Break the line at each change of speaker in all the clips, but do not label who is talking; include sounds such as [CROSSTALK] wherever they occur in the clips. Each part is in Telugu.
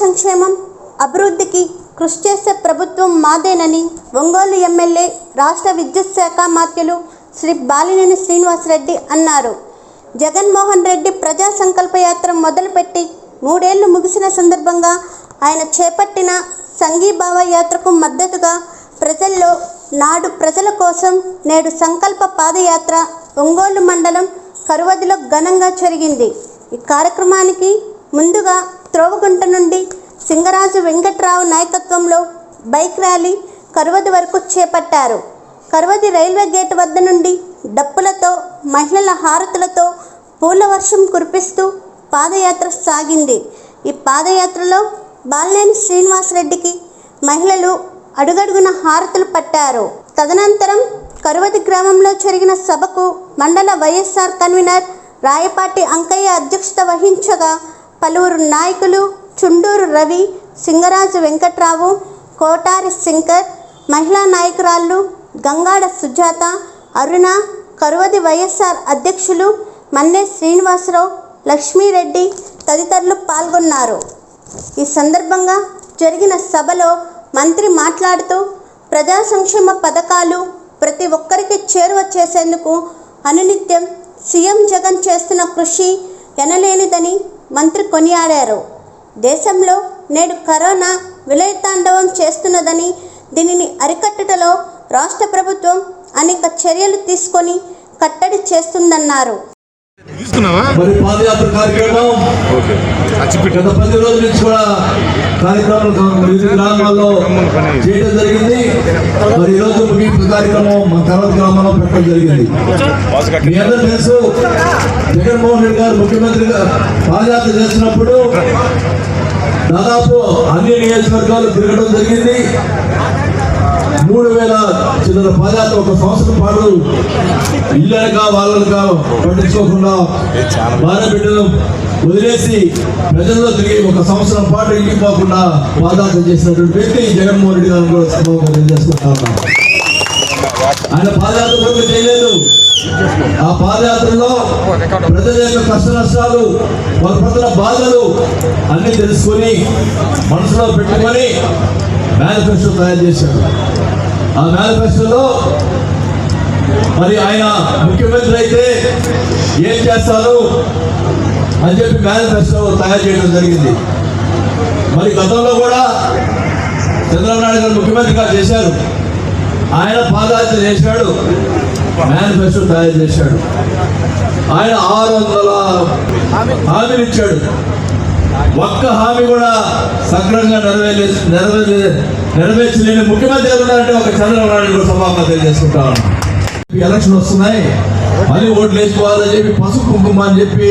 సంక్షేమం అభివృద్ధికి కృషి చేసే ప్రభుత్వం మాదేనని ఒంగోలు ఎమ్మెల్యే రాష్ట్ర విద్యుత్ శాఖ మాత్యులు శ్రీ బాలినేని శ్రీనివాసరెడ్డి అన్నారు. జగన్మోహన్ రెడ్డి ప్రజా సంకల్ప యాత్ర మొదలుపెట్టి మూడేళ్ళు ముగిసిన సందర్భంగా ఆయన చేపట్టిన సంఘీభావ యాత్రకు మద్దతుగా ప్రజల్లో నాడు ప్రజల కోసం నేడు సంకల్ప పాదయాత్ర ఒంగోలు మండలం కరువదిలో ఘనంగా జరిగింది. ఈ కార్యక్రమానికి ముందుగా త్రోవగుంట నుండి సింగరాజు వెంకట్రావు నాయకత్వంలో బైక్ ర్యాలీ కరువది వరకు చేపట్టారు. కరువది రైల్వే గేట్ వద్ద నుండి డప్పులతో మహిళల హారతులతో పూల వర్షం కురిపిస్తూ పాదయాత్ర సాగింది. ఈ పాదయాత్రలో బాలినేని శ్రీనివాసరెడ్డికి మహిళలు అడుగడుగున హారతులు పట్టారు. తదనంతరం కరువది గ్రామంలో జరిగిన సభకు మండల వైఎస్ఆర్ కన్వీనర్ రాయపాటి అంకయ్య అధ్యక్షత వహించగా పలువురు నాయకులు చుండూరు రవి సింగరాజు వెంకట్రావు కోటారి శంకర్ మహిళా నాయకురాళ్ళు గంగాడ సుజాత అరుణ కరువది వైఎస్ఆర్ అధ్యక్షులు మన్నే శ్రీనివాసరావు లక్ష్మీరెడ్డి తదితరులు పాల్గొన్నారు. ఈ సందర్భంగా జరిగిన సభలో మంత్రి మాట్లాడుతూ ప్రజా సంక్షేమ పథకాలు ప్రతి ఒక్కరికి చేరువ చేసేందుకు అనునిత్యం సీఎం జగన్ చేస్తున్న కృషి ఎనలేనిదని మంత్రి కొనియాడారు. దేశంలో నేడు కరోనా విలయతాండవం చేస్తున్నదని దీనిని అరికట్టుటలో రాష్ట్ర ప్రభుత్వం అనేక చర్యలు తీసుకొని కట్టడి చేస్తుందన్నారు.
తీసుకున్నావా?
మరి పాదయాత్ర కార్యక్రమం. గత పది రోజుల నుంచి కూడా కార్యక్రమాలు వివిధ గ్రామాల్లో చేయడం జరిగింది. మరి ఈ రోజు ముగింపు కార్యక్రమం మన తర్వాత గ్రామంలో పెట్టడం జరిగింది. మీ అందరూ తెలుసు జగన్మోహన్ రెడ్డి గారు ముఖ్యమంత్రిగా పాదయాత్ర చేసినప్పుడు దాదాపు అన్ని నియోజకవర్గాలు తిరగడం జరిగింది. మూడు వేల చిల్లర పాదయాత్ర ఒక సంవత్సరం పాటు ఇళ్ళనగా వాళ్ళనుగా పట్టించుకోకుండా భార్య బిడ్డలు వదిలేసి ప్రజల్లో తిరిగి ఒక సంవత్సరం పాటు ఇంటికి పోకుండా పాదయాత్ర చేసినటువంటి వ్యక్తి జగన్మోహన్ రెడ్డి గారిని కూడా సభకు తెలియజేసుకుంటా ఉన్నాం. ఆయన పాదయాత్ర కూడా చేయలేదు. ఆ పాదయాత్రలో ప్రజల యొక్క కష్ట నష్టాలు వారి పడుతున్న బాధలు అన్ని తెలుసుకొని మనసులో పెట్టుకొని మేనిఫెస్టో తయారు చేశారు. ఆ మేనిఫెస్టోలో మరి ఆయన ముఖ్యమంత్రి అయితే ఏం చేస్తారు అని చెప్పి మేనిఫెస్టో తయారు చేయడం జరిగింది. మరి గతంలో కూడా చంద్రబాబు నాయుడు గారు ముఖ్యమంత్రిగా చేశారు. ఆయన పాదయాత్ర చేశాడు మేనిఫెస్టో తయారు చేశాడు. ఆయన ఆరు వందల హామీలు ఇచ్చాడు. ఒక్క హామీ కూడా సక్రమంగా నెరవేర్లే నెరవేర్చి నెరవేర్చలేని ముఖ్యమంత్రి ఎవరంటే ఒక చంద్రబాబు నాయుడు కూడా సభాగా తెలియజేసుకుంటా ఎలక్షన్ వస్తున్నాయి. మళ్ళీ ఓట్లు వేసుకోవాలని చెప్పి పసుపు కుంకుమ అని చెప్పి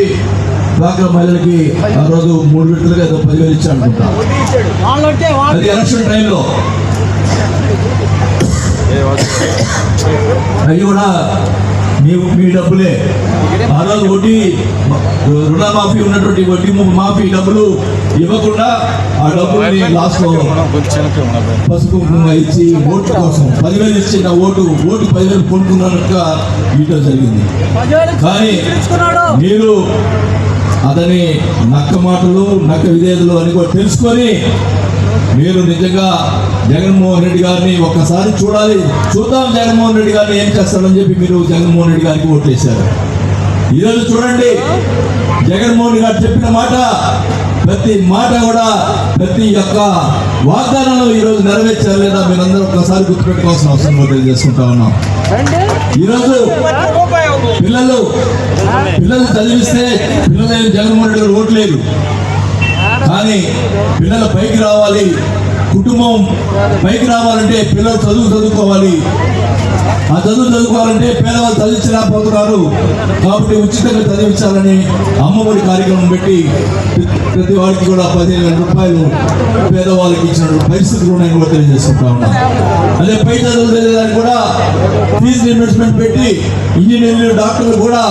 బాగా మహిళలకి ఆ రోజు మూడు విడతలుగా ఏదో పదివేలు ఇచ్చి అనుకుంటా. అది ఎలక్షన్ టైంలో. అవి కూడా మీ మీ డబ్బులే. ఆ రోజు వడ్డీ రుణమాఫీ ఉన్నటువంటి వడ్డీ మాఫీ డబ్బులు ఇవ్వకుండా ఆ డబ్బుల్ని లాస్ట్లో పసుపు ఇచ్చి ఓటు కోసం పదివేలు ఇచ్చిన ఓటు ఓటు పదివేలు కొనుక్కున్నట్టుగా ఇవ్వడం జరిగింది. కానీ మీరు అతని నక్క మాటలు నక్క విధేయతలు అని కూడా తెలుసుకొని మీరు నిజంగా జగన్మోహన్ రెడ్డి గారిని ఒక్కసారి చూడాలి. చూద్దాం జగన్మోహన్ రెడ్డి గారిని ఏం చేస్తారని చెప్పి మీరు జగన్మోహన్ రెడ్డి గారికి ఓట్లేశారు. ఈరోజు చూడండి జగన్మోహన్ గారు చెప్పిన మాట ప్రతి మాట కూడా ప్రతి యొక్క వాగ్దానాలు ఈరోజు నెరవేర్చారు లేదా మీరందరూ ఒక్కసారి గుర్తుపెట్టుకోవాల్సిన అవసరం తెలియజేసుకుంటా ఉన్నాం. ఈరోజు పిల్లలు పిల్లలు చదివిస్తే పిల్లలు జగన్మోహన్ రెడ్డి గారు ఓట్లేదు కానీ పిల్లలు పైకి రావాలి కుటుంబం పైకి రావాలంటే పిల్లలు చదువు చదువుకోవాలి. ఆ చదువు చదువుకోవాలంటే పేదవాళ్ళు చదివించలేకపోతున్నారు. కాబట్టి ఉచితంగా చదివించాలని అమ్మఒడి కార్యక్రమం పెట్టి ప్రతి వాడికి కూడా పదిహేను వేల రూపాయలు పేదవాళ్ళకి ఇచ్చిన పరిస్థితులు ఉన్నాయని కూడా తెలియజేసుకుంటా ఉన్నాం. అదే పై చదువులు తెలియడానికి కూడా ఫీజు ఇన్వెస్ట్మెంట్ పెట్టి ఇంజనీర్లు డాక్టర్లు కూడా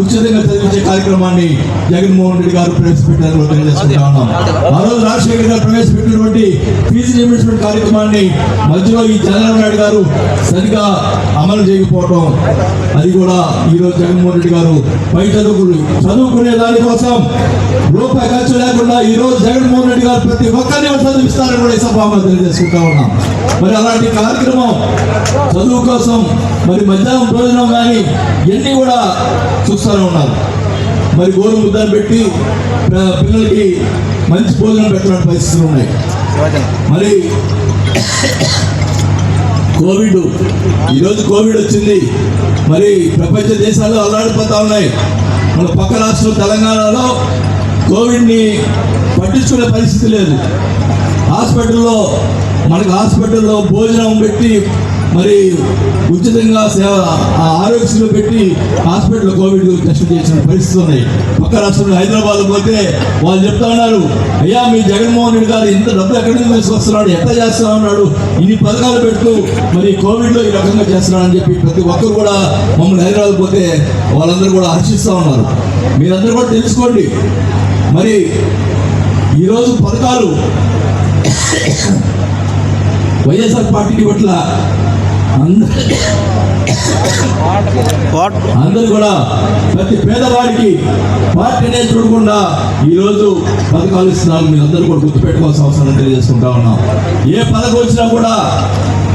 ఉచితంగా చదివించే కార్యక్రమాన్ని జగన్మోహన్ రెడ్డి గారు ప్రవేశపెట్టారు తెలియజేసుకుంటా ఉన్నాం. ఆ రోజు రాజశేఖర్ గారు ప్రవేశపెట్టినటువంటి ఫీజు ఇన్వెస్ట్మెంట్ కార్యక్రమాన్ని మధ్యలో ఈ చంద్రబాబు నాయుడు గారు సరిగా అమలు చేయకపోవటం. అది కూడా ఈరోజు జగన్మోహన్ రెడ్డి గారు పై చదువుకులు చదువుకునే దానికోసం రూపాయి ఖర్చు లేకుండా ఈరోజు జగన్మోహన్ రెడ్డి గారు ప్రతి ఒక్కరిని చదివిస్తారని కూడా ఈ సభాగా తెలియజేసుకుంటా ఉన్నాం. మరి అలాంటి కార్యక్రమం చదువు కోసం మరి మధ్యాహ్నం భోజనం కానీ ఇవన్నీ కూడా చూస్తూనే ఉన్నారు. మరి గోరు ముద్దని పెట్టి పిల్లలకి మంచి భోజనం పెట్టడానికి పరిస్థితులు ఉన్నాయి. మరి కోవిడ్. ఈరోజు కోవిడ్ వచ్చింది. మరి ప్రపంచ దేశాలు అల్లాడిపోతా ఉన్నాయి. మన పక్క రాష్ట్రం తెలంగాణలో కోవిడ్ని పట్టించుకునే పరిస్థితి లేదు. హాస్పిటల్లో మనకు హాస్పిటల్లో భోజనం పెట్టి మరి ఉచితంగా సేవ ఆ ఆరోగ్యశ్రీలో పెట్టి హాస్పిటల్లో కోవిడ్ టెస్ట్ చేసిన పరిస్థితులు ఉన్నాయి. పక్క రాష్ట్రంలో హైదరాబాద్ పోతే వాళ్ళు చెప్తా ఉన్నారు అయ్యా మీ జగన్మోహన్ రెడ్డి గారు ఇంత డబ్బు ఎక్కడి నుంచి తీసుకొస్తున్నాడు? ఎంత చేస్తా ఉన్నాడు? ఇన్ని పథకాలు పెడుతూ మరి కోవిడ్లో ఈ రకంగా చేస్తున్నాడని చెప్పి ప్రతి ఒక్కరు కూడా మమ్మల్ని హైదరాబాద్ పోతే వాళ్ళందరూ కూడా హర్షిస్తూ ఉన్నారు. మీరందరూ కూడా తెలుసుకోండి. మరి ఈరోజు పథకాలు [COUGHS] వైఎస్ఆర్ పార్టీ పట్ల అందరూ కూడా ప్రతి పేదవాడికి పార్టీనే చూడకుండా ఈరోజు పథకాలు ఇస్తున్నారు. మీరు అందరూ కూడా గుర్తుపెట్టుకోవాల్సిన అవసరం తెలియజేసుకుంటా ఉన్నాం. ఏ పథకం వచ్చినా కూడా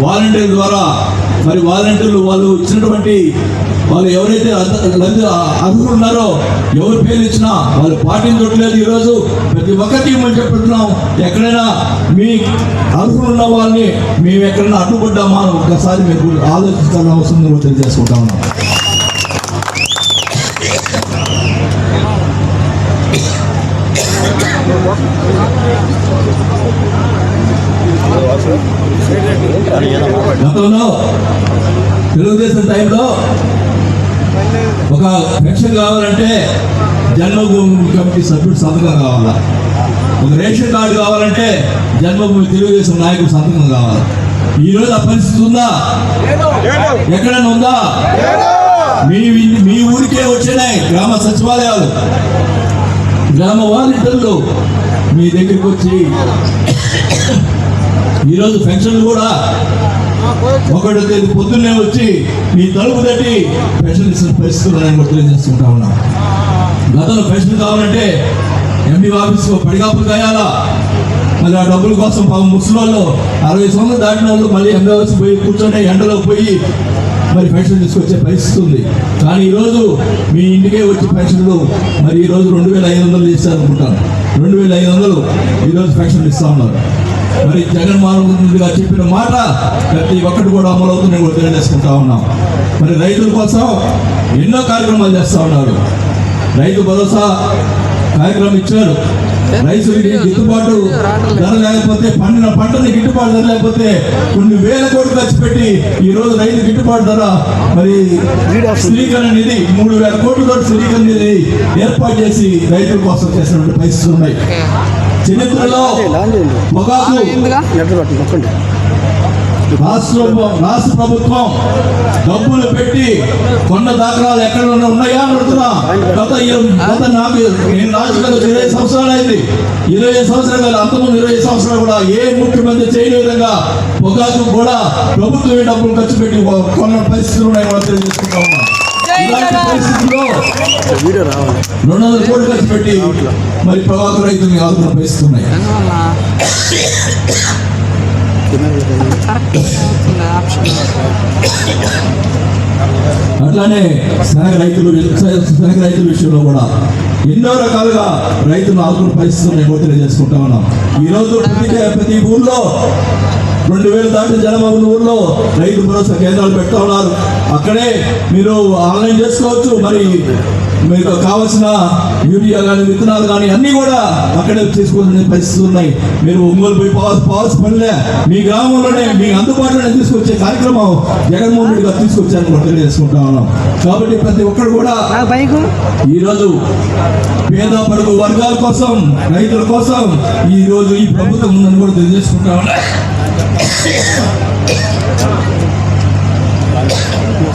వాలంటీర్ ద్వారా మరి వాలంటీర్లు వాళ్ళు ఇచ్చినటువంటి వాళ్ళు ఎవరైతే అర్హ- అర్హులు ఉన్నారో ఎవరు పేరు ఇచ్చినా వాళ్ళు పాటించట్లేదు ఈరోజు. ప్రతి ఒక్కరికి మేము చెప్తున్నాం ఎక్కడైనా మీ అర్హులు ఉన్న వాళ్ళని మేము ఎక్కడైనా అడ్డుపడ్డామా అని ఒక్కసారి మీరు ఆలోచించాల్సిన అవసరం ఉందో తెలియజేసుకుంటా ఉన్నాం. గతంలో తెలుగుదేశం టైంలో ఒక పెన్షన్ కావాలంటే జన్మభూమి కమిటీ సభ్యుడు సంతకం కావాలా? ఒక రేషన్ కార్డు కావాలంటే జన్మభూమి తెలుగుదేశం నాయకుడు సంతకం కావాలి? ఈరోజు రోజు ఆ పరిస్థితి ఉందా? ఎక్కడైనా ఉందా? మీ మీ ఊరికే వచ్చినాయి గ్రామ సచివాలయాలు. గ్రామ వాలంటీర్లు మీ దగ్గరికి వచ్చి [COUGHS] ఈరోజు పెన్షన్లు కూడా ఒకటో తేదీ పొద్దున్నే వచ్చి మీ తలుపు తట్టి పెన్షన్ ఇస్తున్న పరిస్థితులు నేను తెలియజేస్తుంటా ఉన్నాం. గతంలో పెన్షన్ కావాలంటే ఎంపీ ఆఫీస్లో పడిగాపులు కాయాలా? మళ్ళీ ఆ డబ్బుల కోసం పాపం ముసలి అరవై సంవత్సరాలు దాటిన వాళ్ళు మళ్ళీ ఎంపీ ఆఫీస్ పోయి కూర్చొని ఎండలో పోయి మరి పెన్షన్ తీసుకొచ్చే పరిస్థితి ఉంది. కానీ ఈరోజు మీ ఇంటికే వచ్చి పెన్షన్లు మరి ఈరోజు రెండు వేల ఐదు వందలు చేశారు రెండు వేల ఐదు వందలు ఈరోజు పెన్షన్లు ఇస్తా ఉన్నారు. మరి జగన్మోహన్గా చెప్పిన మాట ప్రతి ఒక్కటి కూడా అమలు కూడా తెలియజేసుకుంటా ఉన్నాం. మరి రైతుల కోసం ఎన్నో కార్యక్రమాలు చేస్తూ ఉన్నారు. రైతు భరోసా కార్యక్రమం ఇచ్చారు. రైతులకి గిట్టుబాటు ధర లేకపోతే పండిన పంటని గిట్టుబాటు ధర లేకపోతే కొన్ని వేల కోట్లు ఖర్చు పెట్టి ఈ రోజు రైతు గిట్టుబాటు ధర మరి స్థిరీకరణ నిధి మూడు వేల కోట్లతో స్థిరీకరణ నిధి ఏర్పాటు చేసి రైతుల కోసం చేసినటువంటి పరిస్థితులు ఉన్నాయి. చరిత్రలో పొగాకు రాష్ట్ర రాష్ట్ర ప్రభుత్వం డబ్బులు పెట్టి కొన్న దాఖలాలు ఎక్కడ ఉన్నాయా అని అడుగుతున్నా. గత ఇర- గత నాకు నేను రాజకీయాలు ఇరవై సంవత్సరాలు అయింది. ఇరవై సంవత్సరాలు కాదు అంతకుముందు ఇరవై సంవత్సరాలు కూడా ఏ ముఖ్యమంత్రి చేయని విధంగా పొగాకు కూడా ప్రభుత్వమే డబ్బులు ఖర్చు పెట్టి కొన్న పరిస్థితులు ఉన్నాయి కూడా తెలియజేసుకుంటా ఉన్నాం ఇలాంటి పరిస్థితుల్లో రెండు వందల కోట్లు ఖర్చు పెట్టి మరి ప్రభాకర్ రైతుల్ని ఆదుకున్న పరిస్థితులు ఉన్నాయి అట్లానే శనగ రైతులు శనగ రైతుల విషయంలో కూడా ఎన్నో రకాలుగా రైతులు ఆదుకున్న పరిస్థితులు నేను తెలియజేసుకుంటా ఉన్నాం. ఈ రోజు ప్రతి ప్రతి ఊర్లో రెండు వేలు దాటి జనమగున ఊర్లో రైతు భరోసా కేంద్రాలు పెడతా ఉన్నారు. అక్కడే మీరు ఆన్లైన్ చేసుకోవచ్చు. మరి మీకు కావాల్సిన యూరియా కానీ విత్తనాలు కానీ అన్నీ కూడా అక్కడే తీసుకోవాల్సిన పరిస్థితులు ఉన్నాయి. మీరు ఒంగోలు పోయి పోవాల్సి పోవాల్సిన పనిలే. మీ గ్రామంలోనే మీ అందుబాటులోనే తీసుకొచ్చే కార్యక్రమం జగన్మోహన్ రెడ్డి గారు తీసుకొచ్చారని కూడా తెలియజేసుకుంటా ఉన్నాం. కాబట్టి ప్రతి ఒక్కరు కూడా ఈరోజు పేద పడుగు వర్గాల కోసం రైతుల కోసం ఈ రోజు ఈ ప్రభుత్వం ఉందని కూడా తెలియజేసుకుంటా ఉన్నా నాకు నా రోజు థ్రోట్ ఇన్ఫెక్షన్ ఏమనుకోకండి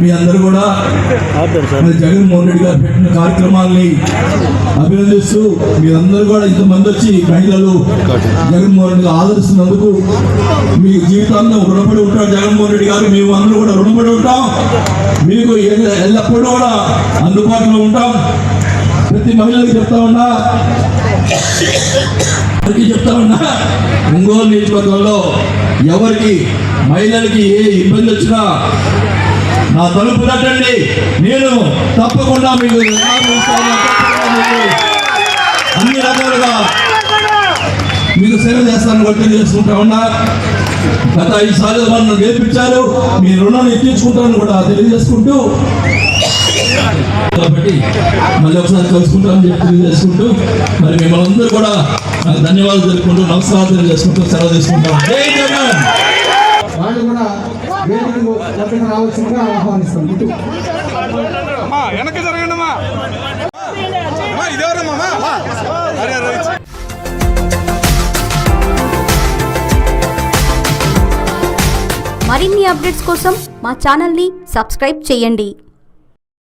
మీ అందరూ కూడా మరి జగన్మోహన్ రెడ్డి గారు పెట్టిన కార్యక్రమాల్ని అభినందిస్తూ మీరందరూ కూడా ఇంతమంది వచ్చి మహిళలు జగన్మోహన్ రెడ్డి ఆదరిస్తున్నందుకు మీ జీవితాంతం రుణపడి ఉంటారు జగన్మోహన్ రెడ్డి గారు. మేము అందరూ కూడా రుణపడి ఉంటాం. మీకు ఎల్ల- ఎల్లప్పుడూ కూడా అందుబాటులో ఉంటాం. ప్రతి మహిళకి చెప్తా ఉన్నా అందరికీ చెప్తా ఉన్నా ఒంగోలు నియోజకవర్గంలో ఎవరికి మహిళలకి ఏ ఇబ్బంది వచ్చినా నా తలుపు తట్టండి. నేను తప్పకుండా మీకు అన్ని రకాలుగా మీకు సేవ చేస్తాను కూడా తెలియజేసుకుంటా ఉన్నా. గత ఐదు సార్లు నన్ను గెలిపించారు మీ రుణాన్ని ఎత్తించుకుంటాను కూడా తెలియజేసుకుంటూ కాబట్టి మళ్ళీ ఒకసారి కలుసుకుంటామని చెప్పి తెలియజేసుకుంటూ మరి మిమ్మల్ని అందరూ కూడా నాకు ధన్యవాదాలు తెలుపుకుంటూ నమస్కారాలు తెలియజేసుకుంటూ సెలవు తీసుకుంటాం జై జగన్
వాళ్ళు కూడా వేదికకు వద్దకు రావాల్సిందిగా ఆహ్వానిస్తాం. ఇటు.
వెనక్కి జరగండి ఇదేవరమ్మా అరే.
మరిన్ని అప్డేట్స్ కోసం మా ఛానల్ని సబ్స్క్రైబ్ చేయండి.